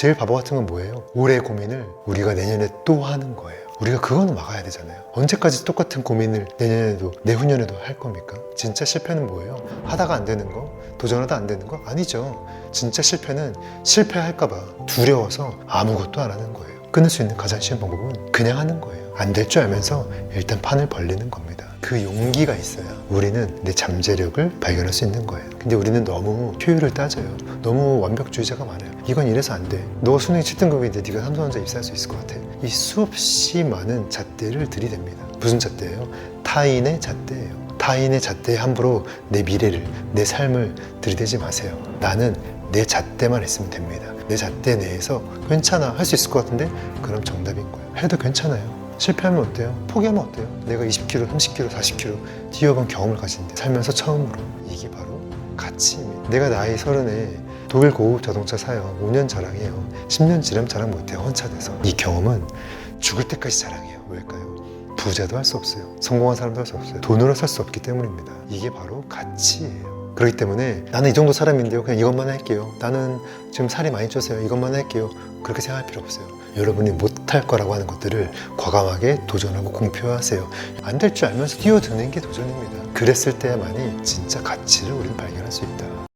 제일 바보 같은 건 뭐예요? 올해 고민을 우리가 내년에 또 하는 거예요. 우리가 그거는 막아야 되잖아요. 언제까지 똑같은 고민을 내년에도 내후년에도 할 겁니까? 진짜 실패는 뭐예요? 하다가 안 되는 거? 도전하다 안 되는 거? 아니죠. 진짜 실패는 실패할까봐 두려워서 아무것도 안 하는 거예요. 끊을 수 있는 가장 쉬운 방법은 그냥 하는 거예요. 안 될 줄 알면서 일단 판을 벌리는 겁니다. 그 용기가 있어야 우리는 내 잠재력을 발견할 수 있는 거예요. 근데 우리는 너무 효율을 따져요. 너무 완벽주의자가 많아요. 이건 이래서 안 돼. 너가 수능이 7등급인데 네가 삼성전자 입사할 수 있을 것 같아. 이 수없이 많은 잣대를 들이댑니다. 무슨 잣대예요? 타인의 잣대예요. 타인의 잣대에 함부로 내 미래를, 내 삶을 들이대지 마세요. 나는 내 잣대만 있으면 됩니다. 내 잣대 내에서 괜찮아 할 수 있을 것 같은데 그럼 정답인 거예요. 해도 괜찮아요. 실패하면 어때요? 포기하면 어때요? 내가 20km, 30km, 40km 뛰어본 경험을 가진데 살면서 처음으로 이게 바로 가치입니다. 내가 나이 서른에 독일 고급 자동차 사요. 5년 자랑해요. 10년 지름 자랑 못해요. 헌차돼서. 이 경험은 죽을 때까지 자랑해요. 왜일까요? 부자도 할 수 없어요. 성공한 사람도 할 수 없어요. 돈으로 살 수 없기 때문입니다. 이게 바로 가치예요. 그렇기 때문에 나는 이 정도 사람인데요. 그냥 이것만 할게요. 나는 지금 살이 많이 쪄서요. 이것만 할게요. 그렇게 생각할 필요 없어요. 여러분이 못할 거라고 하는 것들을 과감하게 도전하고 공표하세요. 안 될 줄 알면서 뛰어드는 게 도전입니다. 그랬을 때야만이 진짜 가치를 우리는 발견할 수 있다.